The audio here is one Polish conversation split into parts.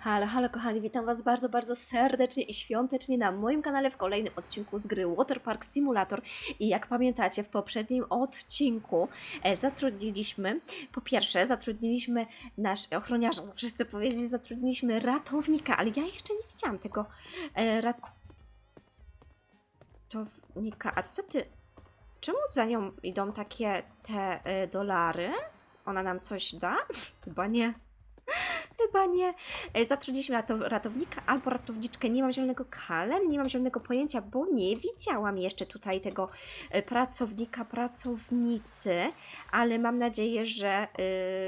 Halo, halo kochani, witam Was bardzo, bardzo serdecznie i świątecznie na moim kanale w kolejnym odcinku z gry Waterpark Simulator. I jak pamiętacie, w poprzednim odcinku e, zatrudniliśmy, po pierwsze, zatrudniliśmy nasz ochroniarza, wszyscy powiedzieli, zatrudniliśmy ratownika, ale ja jeszcze nie widziałam tego e, ratownika. A co ty, czemu za nią idą takie te e, dolary? Ona nam coś da? Chyba nie. Chyba nie. E, Zatrudniliśmy rato- ratownika albo ratowniczkę. Nie mam zielonego kalen, nie mam zielonego pojęcia, bo nie widziałam jeszcze tutaj tego e, pracownika, pracownicy, ale mam nadzieję, że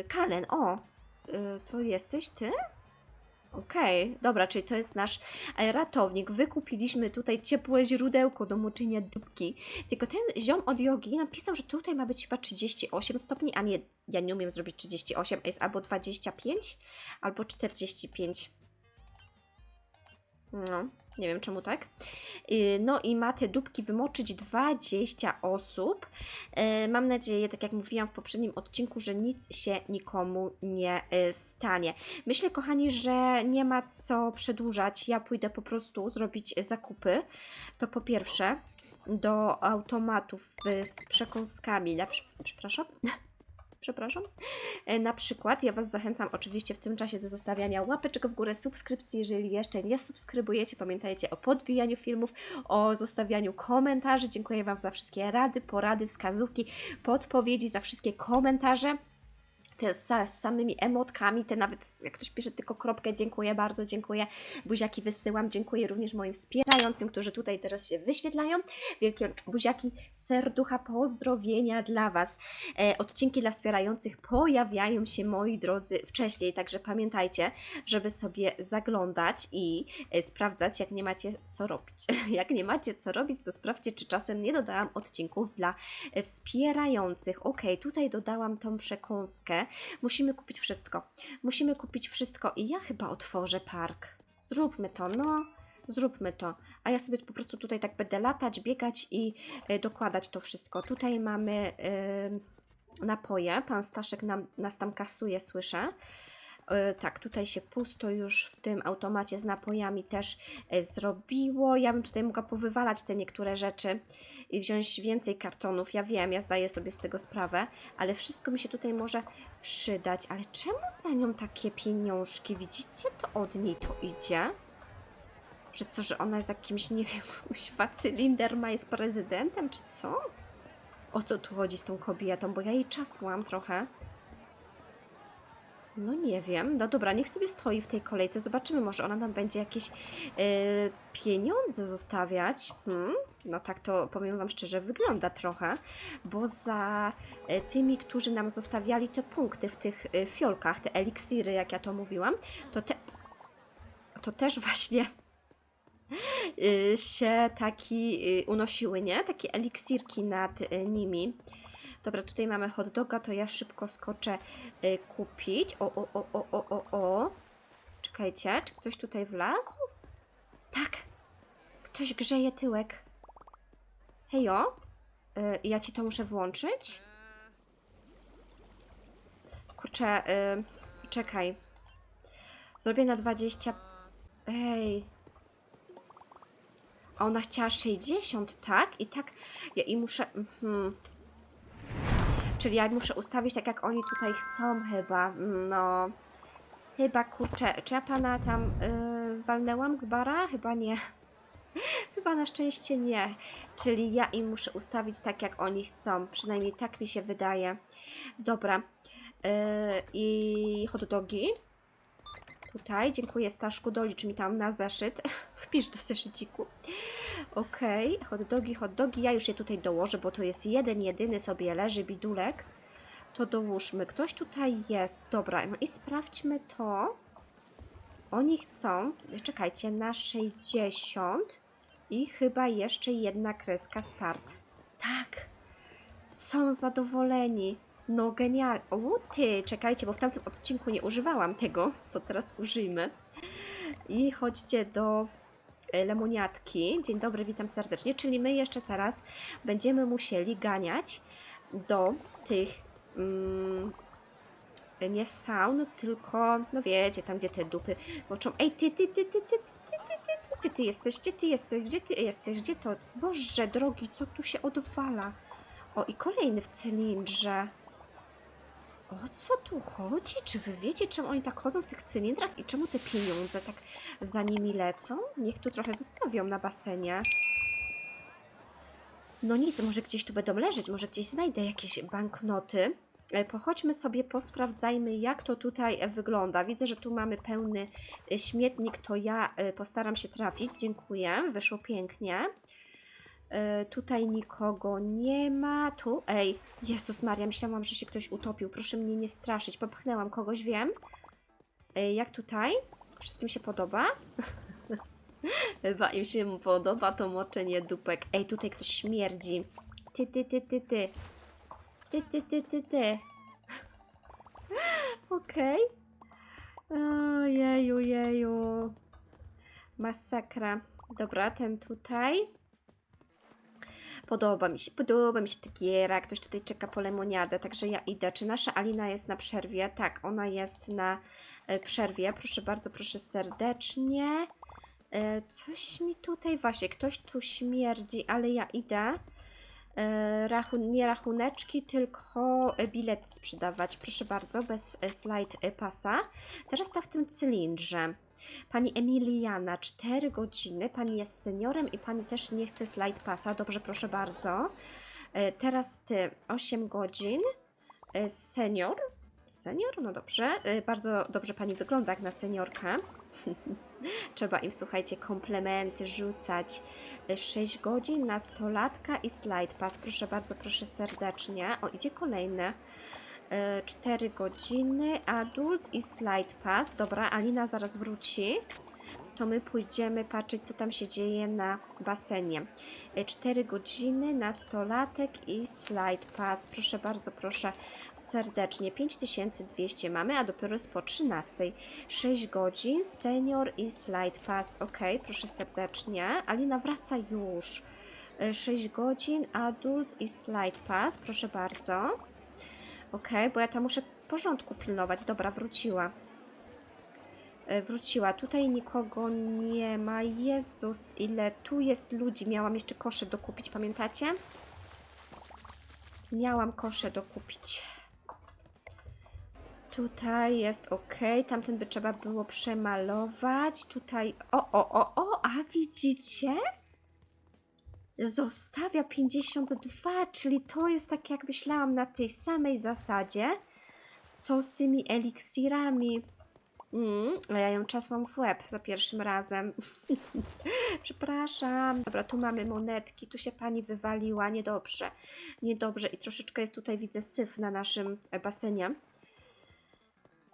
y, kalen, o, y, to jesteś ty? Okej, dobra, czyli to jest nasz e, ratownik. Wykupiliśmy tutaj ciepłe źródełko do moczenia dupki. Tylko ten ziom od jogi napisał, że tutaj ma być chyba 38 stopni, a nie, ja nie umiem zrobić 38, jest albo 25, albo 45. No, nie wiem czemu tak. Y, No i ma te dupki wymoczyć 20 osób. Y, Mam nadzieję, tak jak mówiłam w poprzednim odcinku, że nic się nikomu nie y, stanie. Myślę, kochani, że nie ma co przedłużać. Ja pójdę po prostu zrobić zakupy. To po pierwsze do automatów z przekąskami. Przepraszam. Przepraszam. E, Na przykład, ja Was zachęcam oczywiście w tym czasie do zostawiania łapeczek w górę, subskrypcji, jeżeli jeszcze nie subskrybujecie. Pamiętajcie o podbijaniu filmów, o zostawianiu komentarzy. Dziękuję Wam za wszystkie rady, porady, wskazówki, podpowiedzi, za wszystkie komentarze te z, samymi emotkami, te nawet jak ktoś pisze tylko kropkę, dziękuję bardzo, dziękuję, buziaki wysyłam, dziękuję również moim wspierającym, którzy tutaj teraz się wyświetlają, wielkie buziaki, serducha, pozdrowienia dla Was. E, odcinki dla wspierających pojawiają się, moi drodzy, wcześniej, także pamiętajcie, żeby sobie zaglądać i e, sprawdzać, jak nie macie co robić. Jak nie macie co robić, to sprawdźcie, czy czasem nie dodałam odcinków dla e, wspierających. Ok, tutaj dodałam tą przekąskę. Musimy kupić wszystko. Musimy kupić wszystko i ja chyba otworzę park. Zróbmy to, no. Zróbmy to. A ja sobie po prostu tutaj tak będę latać, biegać i e, dokładać to wszystko. Tutaj mamy e, napoje. Pan Staszek nam, nas tam kasuje, słyszę. E, Tak, tutaj się pusto już w tym automacie z napojami też e, zrobiło. Ja bym tutaj mogła powywalać te niektóre rzeczy i wziąć więcej kartonów. Ja wiem, ja zdaję sobie z tego sprawę, ale wszystko mi się tutaj może przydać. Ale czemu za nią takie pieniążki? Widzicie, to od niej to idzie? Że co, że ona jest jakimś, nie wiem, kuźwa cylinder ma jest prezydentem, czy co? O co tu chodzi z tą kobietą? Bo ja jej czasłam trochę. No nie wiem. No dobra, niech sobie stoi w tej kolejce. Zobaczymy, może ona nam będzie jakieś e, pieniądze zostawiać. Hmm? No tak to powiem Wam szczerze, wygląda trochę, bo za e, tymi, którzy nam zostawiali te punkty w tych e, fiolkach, te eliksiry, jak ja to mówiłam, to te to też właśnie y, się taki y, unosiły, nie? Takie eliksirki nad y, nimi. Dobra, tutaj mamy hot doga, to ja szybko skoczę y, kupić. O, o, o, o, o, o, o. Czekajcie, czy ktoś tutaj wlazł? Tak, ktoś grzeje tyłek. Hejo, y, ja ci to muszę włączyć. Kurczę, y, czekaj. Zrobię na 20. Ej. A ona chciała 60, tak? I tak. Ja i muszę. Mhm. Czyli ja muszę ustawić tak, jak oni tutaj chcą, chyba. No. Chyba kurczę. Czy ja pana tam yy, walnęłam z bara? Chyba nie. Chyba na szczęście nie. Czyli ja im muszę ustawić tak, jak oni chcą. Przynajmniej tak mi się wydaje. Dobra. Yy, I hot dogi. Tutaj, dziękuję Staszku, dolicz mi tam na zeszyt. Wpisz do zeszyciku. Okej, hot dogi, hot dogi. Ja już je tutaj dołożę, bo to jest jeden, jedyny sobie leży bidulek. To dołóżmy. Ktoś tutaj jest. Dobra, no i sprawdźmy to. Oni chcą, czekajcie, na 60 i chyba jeszcze jedna kreska start. Tak, są zadowoleni. No genialnie. O ty, czekajcie, bo w tamtym odcinku nie używałam tego, to teraz użyjmy. I chodźcie do lemoniatki. Dzień dobry, witam serdecznie. Czyli my jeszcze teraz będziemy musieli ganiać do tych mm, y, nie saun, tylko, no wiecie, tam gdzie te dupy moczą. Ej, ty, ty, ty, ty, ty, ty, ty, ty, ty, gdzie ty jesteś, gdzie ty jesteś, gdzie ty jesteś, gdzie to? Boże drogi, co tu się odwala? O, i kolejny w cylindrze. O co tu chodzi? Czy wy wiecie, czemu oni tak chodzą w tych cylindrach i czemu te pieniądze tak za nimi lecą? Niech tu trochę zostawią na basenie. No nic, może gdzieś tu będą leżeć, może gdzieś znajdę jakieś banknoty. E, Pochodźmy sobie, posprawdzajmy, jak to tutaj e, wygląda. Widzę, że tu mamy pełny e, śmietnik, to ja postaram się trafić. Dziękuję, wyszło pięknie. E, Tutaj nikogo nie ma. Tu, ej, Jezus Maria, myślałam, że się ktoś utopił. Proszę mnie nie straszyć. Popchnęłam kogoś, wiem. Jak tutaj? Wszystkim się podoba? Chyba im się podoba to moczenie dupek. Ej, tutaj ktoś śmierdzi. Ty, ty, ty, ty, ty. Ty, ty, ty, ty, ty. Okej. Ojeju, jeju. Masakra. Dobra, ten tutaj. Podoba mi się, podoba mi się ta giera. Ktoś tutaj czeka po lemoniadę, także ja idę. Czy nasza Alina jest na przerwie? Tak, ona jest na e, przerwie. Proszę bardzo, proszę serdecznie. E, Coś mi tutaj, właśnie, ktoś tu śmierdzi, ale ja idę. E, Rachun, nie rachuneczki, tylko e, bilety sprzedawać. Proszę bardzo, bez e, slide pasa. Teraz ta w tym cylindrze. Pani Emiliana, 4 godziny. Pani jest seniorem i pani też nie chce slide pasa. Dobrze, proszę bardzo. Teraz ty, 8 godzin. Senior. Senior? No dobrze. Bardzo dobrze pani wygląda jak na seniorkę. Trzeba im, słuchajcie, komplementy rzucać. 6 godzin, nastolatka i slide pass. Proszę bardzo, proszę serdecznie. O, idzie kolejne. 4 godziny, adult i slide pass. Dobra, Alina zaraz wróci. To my pójdziemy patrzeć, co tam się dzieje na basenie. 4 godziny, nastolatek i slide pass. Proszę bardzo, proszę serdecznie. 5200 mamy, a dopiero jest po 13. 6 godzin, senior i slide pass. Ok, proszę serdecznie. Alina wraca już. 6 godzin, adult i slide pass. Proszę bardzo. Ok, bo ja tam muszę porządku pilnować. Dobra, wróciła. E, Wróciła. Tutaj nikogo nie ma. Jezus, ile tu jest ludzi. Miałam jeszcze kosze dokupić, pamiętacie? Miałam kosze dokupić. Tutaj jest ok. Tamten by trzeba było przemalować. Tutaj. O, o, o, o, a widzicie? Zostawia 52, czyli to jest tak, jak myślałam, na tej samej zasadzie, co z tymi eliksirami. Mm, a ja ją czasłam w łeb za pierwszym razem. Przepraszam. Dobra, tu mamy monetki, tu się pani wywaliła. Niedobrze. Niedobrze. I troszeczkę jest tutaj, widzę, syf na naszym e, basenie.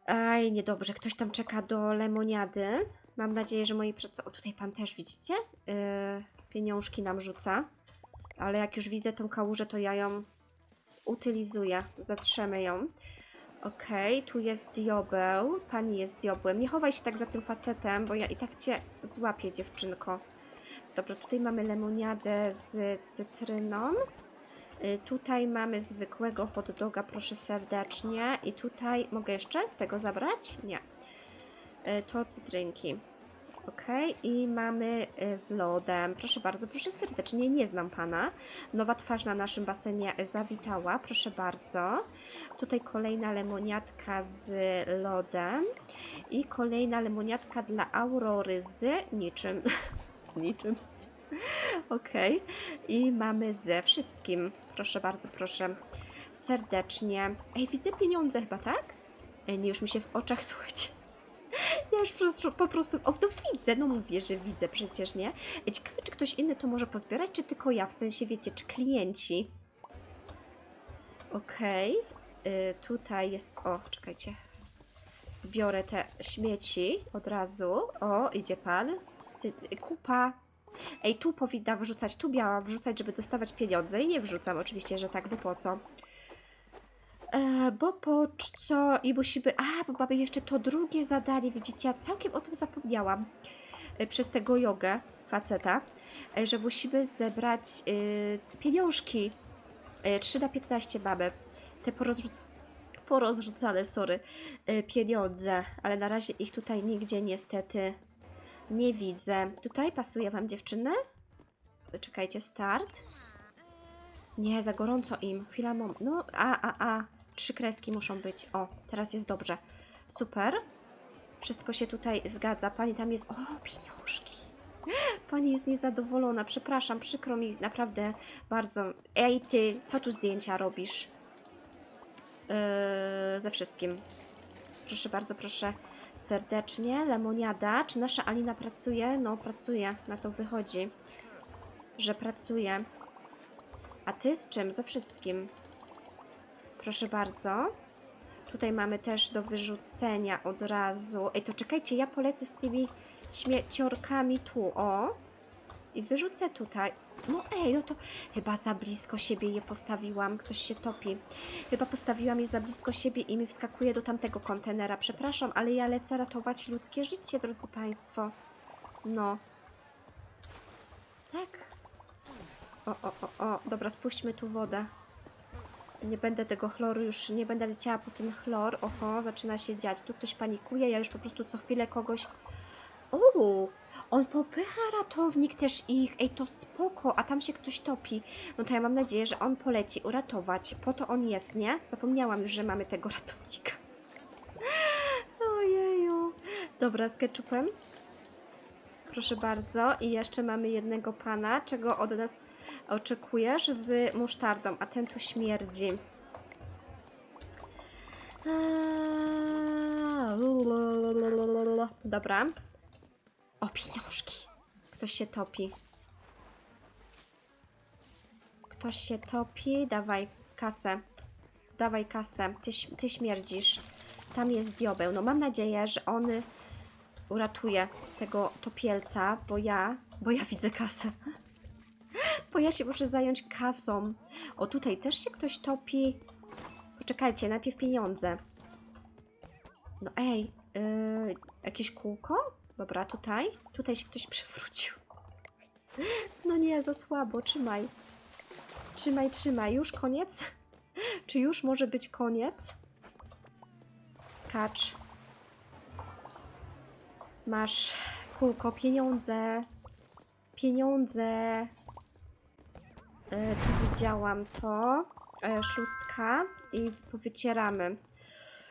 Aj, niedobrze. Ktoś tam czeka do lemoniady. Mam nadzieję, że moi pracownicy... O, tutaj pan też, widzicie? Yy, pieniążki nam rzuca. Ale jak już widzę tą kałużę, to ja ją zutylizuję. Zatrzemy ją. Okej, tu jest diabeł. Pani jest diabłem. Nie chowaj się tak za tym facetem, bo ja i tak cię złapię, dziewczynko. Dobra, tutaj mamy lemoniadę z cytryną. Y, Tutaj mamy zwykłego hot doga, proszę serdecznie. I tutaj mogę jeszcze z tego zabrać? Nie. Y, To cytrynki. Ok, i mamy y, z lodem. Proszę bardzo, proszę serdecznie, nie znam pana. Nowa twarz na naszym basenie zawitała, proszę bardzo. Tutaj kolejna lemoniatka z lodem i kolejna lemoniatka dla Aurory z niczym. z niczym. Ok, i mamy ze wszystkim. Proszę bardzo, proszę serdecznie. Ej, widzę pieniądze chyba, tak? Ej, już mi się w oczach, słuchajcie. Ja już po prostu, o, no widzę, no mówię, że widzę przecież, nie? Ciekawe, czy ktoś inny to może pozbierać, czy tylko ja, w sensie, wiecie, czy klienci? Okej, y, tutaj jest, o, czekajcie, zbiorę te śmieci od razu. O, idzie pan, kupa. Ej, tu powinna wrzucać, tu miałam wrzucać, żeby dostawać pieniądze i nie wrzucam oczywiście, że tak, bo po co? E, bo po c- co i musimy. A, bo mamy jeszcze to drugie zadanie. Widzicie, ja całkiem o tym zapomniałam e, przez tego jogę faceta, e, że musimy zebrać e, pieniążki. E, 3 na 15 mamy. Te porozrzu- porozrzucane, sorry, y, pieniądze, ale na razie ich tutaj nigdzie niestety nie widzę. Tutaj pasuje Wam dziewczyny? Czekajcie, start. Nie, za gorąco im. Chwila, mom. No, a, a, a. Trzy kreski muszą być. O, teraz jest dobrze. Super. Wszystko się tutaj zgadza. Pani tam jest. O, pieniążki. Pani jest niezadowolona. Przepraszam, przykro mi naprawdę bardzo. Ej, ty, co tu zdjęcia robisz? Yy, ze wszystkim. Proszę bardzo, proszę serdecznie. Lemoniada. Czy nasza Alina pracuje? No, pracuje. Na to wychodzi, że pracuje. A ty z czym? Ze wszystkim. Proszę bardzo. Tutaj mamy też do wyrzucenia od razu. Ej, to czekajcie, ja polecę z tymi śmieciorkami tu, o. I wyrzucę tutaj. No ej, no to chyba za blisko siebie je postawiłam. Ktoś się topi. Chyba postawiłam je za blisko siebie i mi wskakuje do tamtego kontenera. Przepraszam, ale ja lecę ratować ludzkie życie, drodzy Państwo. No. Tak. O, o, o, o. Dobra, spuśćmy tu wodę. Nie będę tego chloru już, nie będę leciała po ten chlor. Oho, zaczyna się dziać. Tu ktoś panikuje, ja już po prostu co chwilę kogoś... Uuu, on popycha ratownik też ich. Ej, to spoko, a tam się ktoś topi. No to ja mam nadzieję, że on poleci uratować. Po to on jest, nie? Zapomniałam już, że mamy tego ratownika. Ojeju. Dobra, z ketchupem. Proszę bardzo. I jeszcze mamy jednego pana. Czego od nas oczekujesz? Z musztardą, a ten tu śmierdzi. Dobra. O, pieniążki. Ktoś się topi. Ktoś się topi. Dawaj kasę. Dawaj kasę. Ty, ty śmierdzisz. Tam jest diobeł. No mam nadzieję, że on uratuje tego topielca, bo ja, bo ja widzę kasę. Bo ja się muszę zająć kasą. O, tutaj też się ktoś topi. Poczekajcie, najpierw pieniądze. No ej, yy, jakieś kółko? Dobra, tutaj. Tutaj się ktoś przewrócił. No nie, za słabo, trzymaj. Trzymaj, trzymaj. Już koniec? Czy już może być koniec? Skacz. Masz kółko, pieniądze. Pieniądze. E, tu widziałam to. E, szóstka i wycieramy.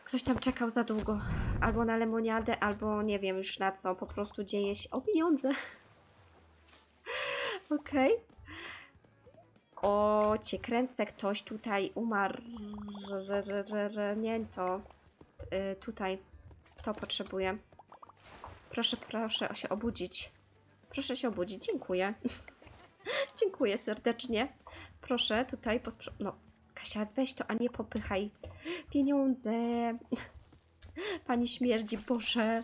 Ktoś tam czekał za długo. Albo na lemoniadę, albo nie wiem już na co. Po prostu dzieje się. O pieniądze. Okej. O, cię kręcę, ktoś tutaj umarł. Nie to. Y, Tutaj. To potrzebuję. Proszę, proszę się obudzić. Proszę się obudzić. Dziękuję. Dziękuję serdecznie. Proszę tutaj posprzątać. No, Kasia, weź to, a nie popychaj. Pieniądze. Pani śmierdzi, Boże.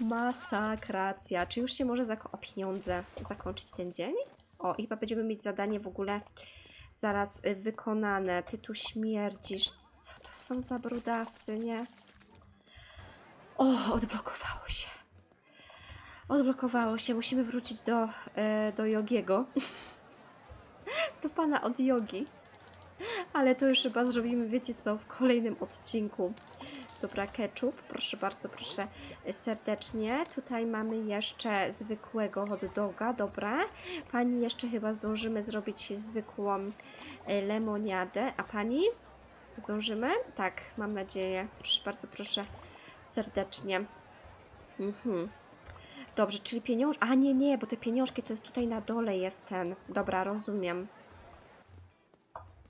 Masakracja. Czy już się może zako- o pieniądze zakończyć ten dzień? O, chyba będziemy mieć zadanie w ogóle zaraz y, wykonane. Ty tu śmierdzisz. Co to są za brudasy, nie? O, odblokowało się. Odblokowało się. Musimy wrócić do, e, do Jogiego. do pana od jogi. Ale to już chyba zrobimy, wiecie co, w kolejnym odcinku. Dobra, ketchup, proszę bardzo, proszę serdecznie. Tutaj mamy jeszcze zwykłego hot doga, dobra. Pani jeszcze chyba zdążymy zrobić zwykłą e, lemoniadę, a pani? Zdążymy? Tak, mam nadzieję. Proszę bardzo, proszę serdecznie. Mhm. Dobrze, czyli pieniądze. A nie, nie, bo te pieniążki to jest tutaj na dole jest ten. Dobra, rozumiem.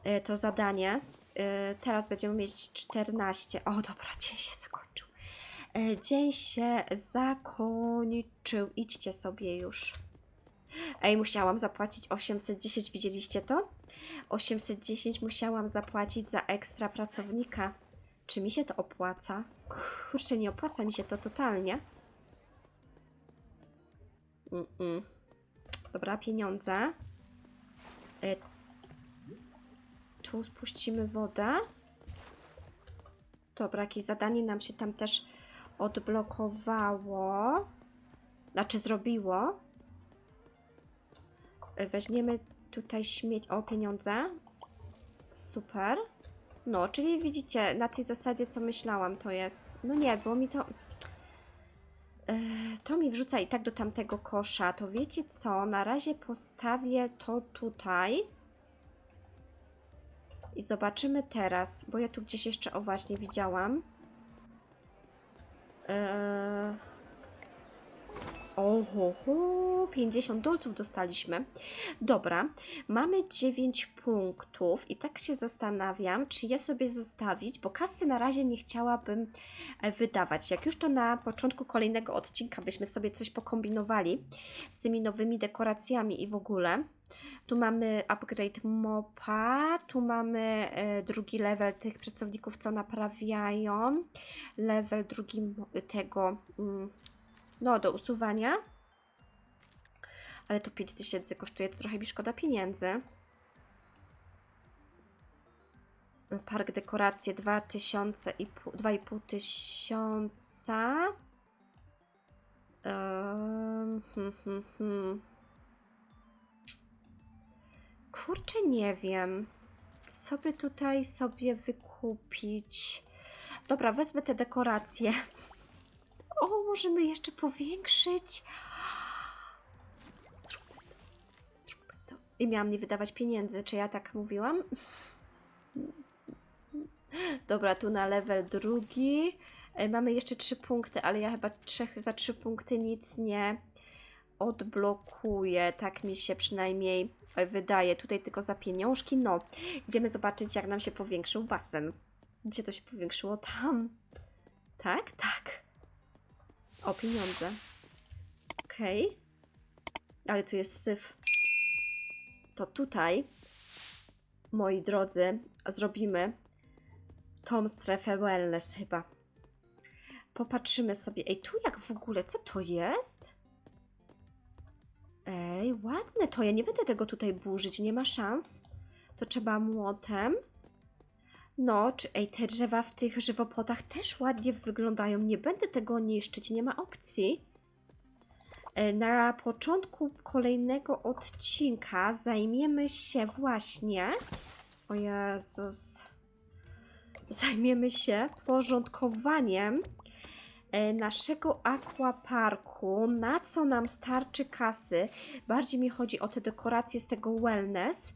Y, To zadanie. Y, Teraz będziemy mieć 14. O, dobra, dzień się zakończył. Y, Dzień się zakończył. Idźcie sobie już. Ej, musiałam zapłacić 810, widzieliście to? 810 musiałam zapłacić za ekstra pracownika. Czy mi się to opłaca? Kurczę, nie opłaca mi się to totalnie. Mm-mm. Dobra, pieniądze. Y, tu spuścimy wodę. Dobra, jakieś zadanie nam się tam też odblokowało. Znaczy zrobiło. Y, Weźmiemy tutaj śmieć. O, pieniądze. Super. No, czyli widzicie, na tej zasadzie, co myślałam, to jest. No nie, bo mi to. To mi wrzuca i tak do tamtego kosza. To wiecie co? Na razie postawię to tutaj. I zobaczymy teraz, bo ja tu gdzieś jeszcze, o właśnie, widziałam. Eee... Oho, 50 dolców dostaliśmy. Dobra, mamy 9 punktów i tak się zastanawiam, czy je sobie zostawić, bo kasy na razie nie chciałabym e, wydawać. Jak już to na początku kolejnego odcinka byśmy sobie coś pokombinowali z tymi nowymi dekoracjami i w ogóle. Tu mamy upgrade mopa, tu mamy e, drugi level tych pracowników, co naprawiają, level drugi tego, mm, no do usuwania. Ale to 5000 kosztuje, to trochę mi szkoda pieniędzy. Park dekoracje 2000 i pół, 2,5 tysiąca. Ehm, hmm, hmm, hmm. Kurczę, nie wiem. Co by tutaj sobie wykupić? Dobra, wezmę te dekoracje. O, możemy jeszcze powiększyć. Zróbmy to. Zróbmy to. I miałam nie wydawać pieniędzy. Czy ja tak mówiłam? Dobra, tu na level drugi. E, Mamy jeszcze trzy punkty, ale ja chyba trzech, za trzy punkty nic nie odblokuję. Tak mi się przynajmniej e, wydaje. Tutaj tylko za pieniążki. No, idziemy zobaczyć, jak nam się powiększył basen. Gdzie to się powiększyło? Tam. Tak? Tak. O, pieniądze. Okej. Ale tu jest syf. To tutaj, moi drodzy, zrobimy tą strefę wellness chyba. Popatrzymy sobie. Ej, tu jak w ogóle, co to jest? Ej, ładne to. Ja nie będę tego tutaj burzyć, nie ma szans. To trzeba młotem. No, czy ej, te drzewa w tych żywopłotach też ładnie wyglądają. Nie będę tego niszczyć, nie ma opcji. E, Na początku kolejnego odcinka zajmiemy się właśnie. O Jezus. Zajmiemy się porządkowaniem e, naszego aquaparku, na co nam starczy kasy. Bardziej mi chodzi o te dekoracje z tego wellness.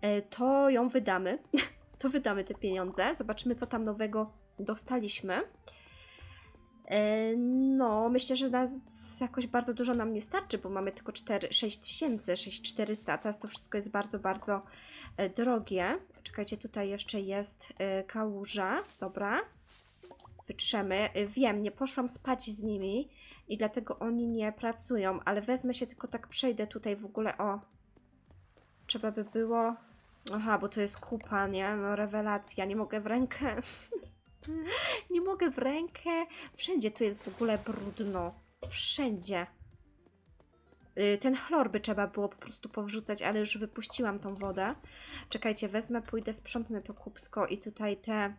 E, To ją wydamy. To wydamy te pieniądze. Zobaczymy, co tam nowego dostaliśmy. E, No, myślę, że nas jakoś bardzo dużo nam nie starczy, bo mamy tylko 4, 6 tysięcy, 6400. Teraz to wszystko jest bardzo, bardzo e, drogie. Czekajcie, tutaj jeszcze jest e, kałuża. Dobra. Wytrzemy. Wiem, nie poszłam spać z nimi i dlatego oni nie pracują, ale wezmę się, tylko tak przejdę tutaj w ogóle. O, trzeba by było. Aha, bo to jest kupa, nie? No, rewelacja. Nie mogę w rękę. nie mogę w rękę. Wszędzie tu jest w ogóle brudno. Wszędzie. Y, Ten chlor by trzeba było po prostu powrzucać, ale już wypuściłam tą wodę. Czekajcie, wezmę, pójdę, sprzątnę to kubsko i tutaj te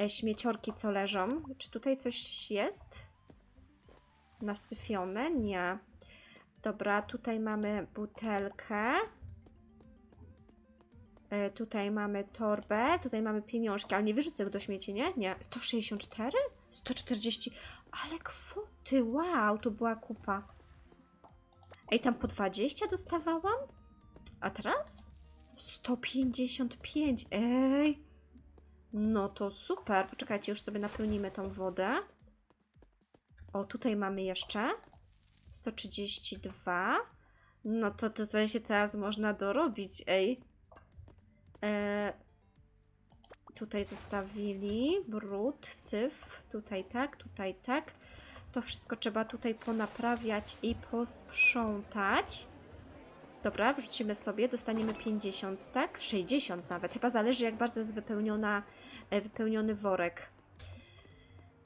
e, śmieciorki, co leżą. Czy tutaj coś jest? Nasyfione? Nie. Dobra, tutaj mamy butelkę. E, Tutaj mamy torbę, tutaj mamy pieniążki, ale nie wyrzucę ich do śmieci, nie? Nie. 164? 140. Ale kwoty, wow, to była kupa. Ej, tam po 20 dostawałam? A teraz? 155, ej. No to super. Poczekajcie, już sobie napełnimy tą wodę. O, tutaj mamy jeszcze 132. No to tutaj się teraz można dorobić, ej. E, tutaj zostawili brud, syf, tutaj tak, tutaj tak. To wszystko trzeba tutaj ponaprawiać i posprzątać. Dobra, wrzucimy sobie, dostaniemy 50, tak? 60 nawet. Chyba zależy, jak bardzo jest wypełniona, e, wypełniony worek.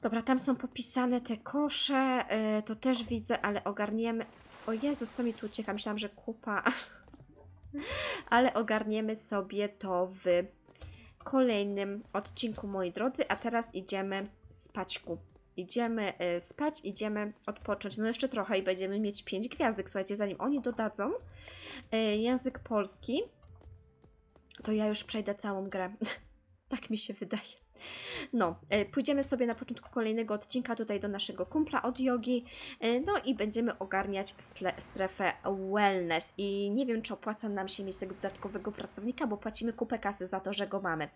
Dobra, tam są popisane te kosze, e, to też widzę, ale ogarniemy. O Jezus, co mi tu ucieka? Myślałam, że kupa. ale ogarniemy sobie to w kolejnym odcinku, moi drodzy. A teraz idziemy spaćku. Idziemy y, spać, idziemy odpocząć. No jeszcze trochę i będziemy mieć 5 gwiazdek. Słuchajcie, zanim oni dodadzą y, język polski, to ja już przejdę całą grę. Tak mi się wydaje. No, e, pójdziemy sobie na początku kolejnego odcinka tutaj do naszego kumpla od jogi, e, no i będziemy ogarniać strefę wellness. I nie wiem, czy opłaca nam się mieć tego dodatkowego pracownika, bo płacimy kupę kasy za to, że go mamy.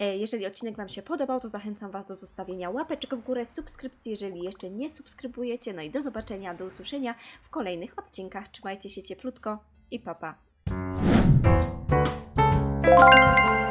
E, Jeżeli odcinek Wam się podobał, to zachęcam Was do zostawienia łapeczek w górę, subskrypcji, jeżeli jeszcze nie subskrybujecie. No i do zobaczenia, do usłyszenia w kolejnych odcinkach. Trzymajcie się cieplutko i papa. Pa.